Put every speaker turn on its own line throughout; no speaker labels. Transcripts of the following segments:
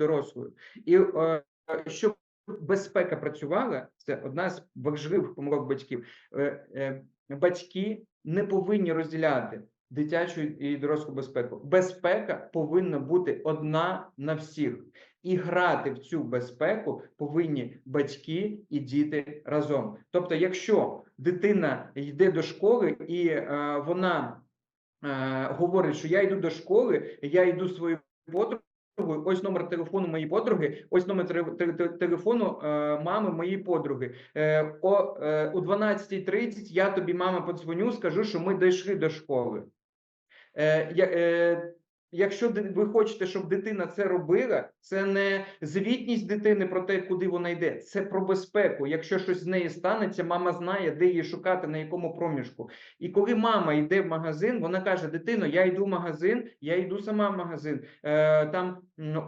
дорослою. І е, щоб безпека працювала, це одна з важливих помилок батьків. Е, е, Батьки не повинні розділяти дитячу і дорослу безпеку. Безпека повинна бути одна на всіх. І грати в цю безпеку повинні батьки і діти разом. Тобто, якщо дитина йде до школи і е, вона е, говорить, що я йду до школи, я йду зі своєю ось номер телефону моєї подруги, ось номер теле- теле- теле- телефону е, мами моєї подруги. Е, о, е, о 12.30 я тобі, мама, подзвоню, скажу, що ми дійшли до школи. Е, е, якщо ви хочете, щоб дитина це робила, це не звітність дитини про те, куди вона йде, це про безпеку. Якщо щось з нею станеться, мама знає, де її шукати, на якому проміжку. І коли мама йде в магазин, вона каже: Дитино, я йду в магазин, я йду сама в магазин. Е, там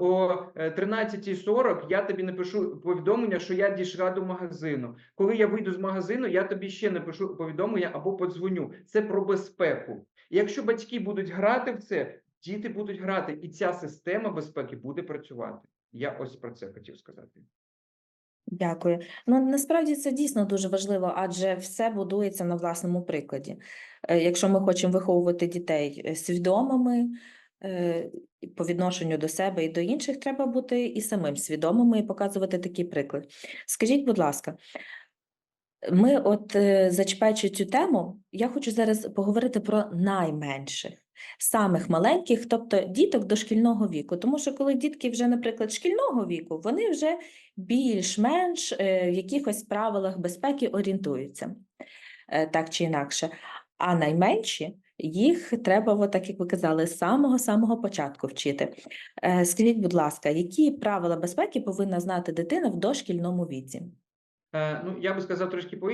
о е, 13.40 я тобі напишу повідомлення, що я дійшла до магазину. Коли я вийду з магазину, я тобі ще напишу повідомлення або подзвоню. Це про безпеку. Якщо батьки будуть грати в це, діти будуть грати, і ця система безпеки буде працювати. Я ось про це хотів сказати.
Дякую. Ну насправді це дійсно дуже важливо, адже все будується на власному прикладі. Е, Якщо ми хочемо виховувати дітей е, свідомими е, по відношенню до себе і до інших, треба бути і самим свідомими і показувати такий приклад. Скажіть, будь ласка, ми, от зачіпаючи цю тему, я хочу зараз поговорити про найменших, самих маленьких, тобто діток дошкільного віку. Тому що коли дітки вже, наприклад, шкільного віку, вони вже більш-менш е, в якихось правилах безпеки орієнтуються, е, так чи інакше. А найменші їх треба, от так як ви казали, з самого-самого початку вчити. Е, Скажіть, будь ласка, які правила безпеки повинна знати дитина в дошкільному віці?
Ну, я би сказав трошки по